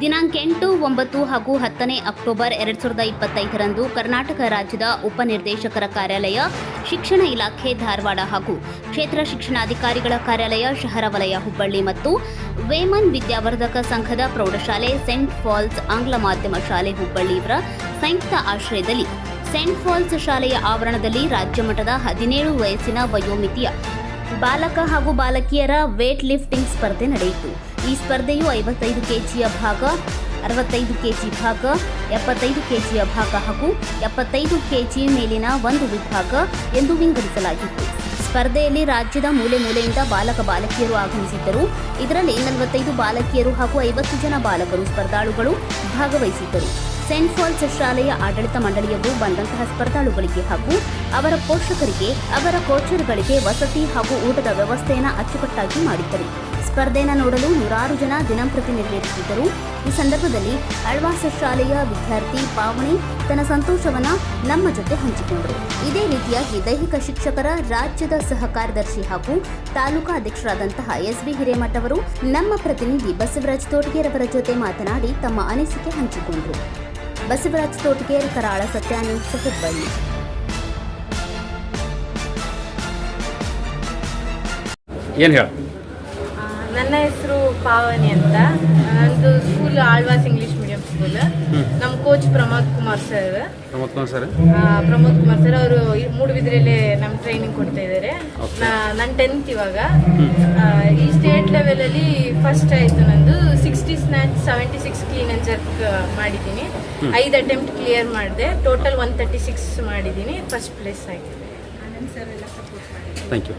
ದಿನಾಂಕ ಎಂಟು, ಒಂಬತ್ತು ಹಾಗೂ ಹತ್ತನೇ ಅಕ್ಟೋಬರ್ ಎರಡ್ ಸಾವಿರದ ಇಪ್ಪತ್ತೈದರಂದು ಕರ್ನಾಟಕ ರಾಜ್ಯದ ಉಪನಿರ್ದೇಶಕರ ಕಾರ್ಯಾಲಯ, ಶಿಕ್ಷಣ ಇಲಾಖೆ ಧಾರವಾಡ ಹಾಗೂ ಕ್ಷೇತ್ರ ಶಿಕ್ಷಣಾಧಿಕಾರಿಗಳ ಕಾರ್ಯಾಲಯ ಶಹರ ವಲಯ ಹುಬ್ಬಳ್ಳಿ ಮತ್ತು ವೇಮನ್ ವಿದ್ಯಾವರ್ಧಕ ಸಂಘದ ಪ್ರೌಢಶಾಲೆ ಸೆಂಟ್ ಫಾಲ್ಸ್ ಆಂಗ್ಲ ಮಾಧ್ಯಮ ಶಾಲೆ, ಹುಬ್ಬಳ್ಳಿ ಇವರ ಸಂಯುಕ್ತ ಆಶ್ರಯದಲ್ಲಿ ಸೆಂಟ್ ಫಾಲ್ಸ್ ಶಾಲೆಯ ಆವರಣದಲ್ಲಿ ರಾಜ್ಯ ಮಟ್ಟದ ಹದಿನೇಳು ವಯಸ್ಸಿನ ವಯೋಮಿತಿಯ ಬಾಲಕ ಹಾಗೂ ಬಾಲಕಿಯರ ವೇಟ್ ಲಿಫ್ಟಿಂಗ್ ಸ್ಪರ್ಧೆ ನಡೆಯಿತು. ಈ ಸ್ಪರ್ಧೆಯು ಐವತ್ತೈದು ಕೆಜಿಯ ಭಾಗ, ಅರವತ್ತೈದು ಕೆಜಿ ಭಾಗ, ಎಪ್ಪತ್ತೈದು ಕೆಜಿಯ ಭಾಗ ಹಾಗೂ ಎಪ್ಪತ್ತೈದು ಕೆಜಿ ಮೇಲಿನ ಒಂದು ವಿಭಾಗ ಎಂದು ವಿಂಗಡಿಸಲಾಗಿತ್ತು. ಸ್ಪರ್ಧೆಯಲ್ಲಿ ರಾಜ್ಯದ ಮೂಲೆ ಮೂಲೆಯಿಂದ ಬಾಲಕ ಬಾಲಕಿಯರು ಆಗಮಿಸಿದ್ದರು. ಇದರಲ್ಲಿ ನಲವತ್ತೈದು ಬಾಲಕಿಯರು ಹಾಗೂ ಐವತ್ತು ಜನ ಬಾಲಕರು ಸ್ಪರ್ಧಾಳುಗಳು ಭಾಗವಹಿಸಿದ್ದರು. ಸೆಂಟ್ ಫಾಲ್ಸ್ ಶಾಲೆಯ ಆಡಳಿತ ಮಂಡಳಿಯವರು ಬಂದಂತಹ ಸ್ಪರ್ಧಾಳುಗಳಿಗೆ ಹಾಗೂ ಅವರ ಪೋಷಕರಿಗೆ, ಅವರ ಕೋಚರ್ಗಳಿಗೆ ವಸತಿ ಹಾಗೂ ಊಟದ ವ್ಯವಸ್ಥೆಯನ್ನು ಅಚ್ಚುಕಟ್ಟಾಗಿ ಮಾಡಿದ್ದರು. ಸ್ಪರ್ಧೆಯನ್ನು ನೋಡಲು ನೂರಾರು ಜನ ದಿನಂಪ್ರತಿ ನೆರವೇರಿಸಿದ್ದರು. ಈ ಸಂದರ್ಭದಲ್ಲಿ ಅಳ್ವಾಸ ಶಾಲೆಯ ವಿದ್ಯಾರ್ಥಿ ಪಾವಣಿ ತನ್ನ ಸಂತೋಷವನ್ನ ನಮ್ಮ ಜೊತೆ ಹಂಚಿಕೊಂಡರು. ಇದೇ ರೀತಿಯಾಗಿ ದೈಹಿಕ ಶಿಕ್ಷಕರ ರಾಜ್ಯದ ಸಹ ಕಾರ್ಯದರ್ಶಿ ಹಾಗೂ ತಾಲೂಕಾ ಅಧ್ಯಕ್ಷರಾದಂತಹ ಎಸ್ ಬಿ ಹಿರೇಮಠ ಅವರು ನಮ್ಮ ಪ್ರತಿನಿಧಿ ಬಸವರಾಜ್ ತೋಟಗೇರವರ ಜೊತೆ ಮಾತನಾಡಿ ತಮ್ಮ ಅನಿಸಿಕೆ ಹಂಚಿಕೊಂಡರು. ಬಸವರಾಜ್ ತೋಟಗೇರ್, ಕರಾಳ ಸತ್ಯಾನಂದ ಹುಬ್ಬಳ್ಳಿ ಏನು ಹೇಳ? ನನ್ನ ಹೆಸರು ಪಾವನಿ ಅಂತ. ನಂದು school Alvas English medium school ನಮ್ಮ coach Pramod Kumar sir Pramod Kumar sir Pramod Kumar sir ಅವರು ಮೂಡುಬಿದ್ರೆಯಲ್ಲೇ ನಮ್ಮ ಟ್ರೈನಿಂಗ್ ಕೊಡ್ತಾ ಇದ್ದಾರೆ ನನ್ನ ಟೆಂತ್ ಇವಾಗ. ಈ ಸ್ಟೇಟ್ ಲೆವೆಲಲ್ಲಿ ಫಸ್ಟ್ ಆಯಿತು ನಂದು. Sixty snatch seventy six clean and jerk ಮಾಡಿದ್ದೀನಿ. ಐದು ಅಟೆಂಪ್ಟ್ ಕ್ಲಿಯರ್ ಮಾಡಿದೆ. ಟೋಟಲ್ ಒನ್ ತರ್ಟಿ ಸಿಕ್ಸ್ ಮಾಡಿದ್ದೀನಿ. ಫಸ್ಟ್ ಪ್ಲೇಸ್ ಆಗಿದೆ ಆನಂದ್ ಸರ್ ಎಲ್ಲ ಸಪೋರ್ಟ್ ಮಾಡಿ ಥ್ಯಾಂಕ್ ಯು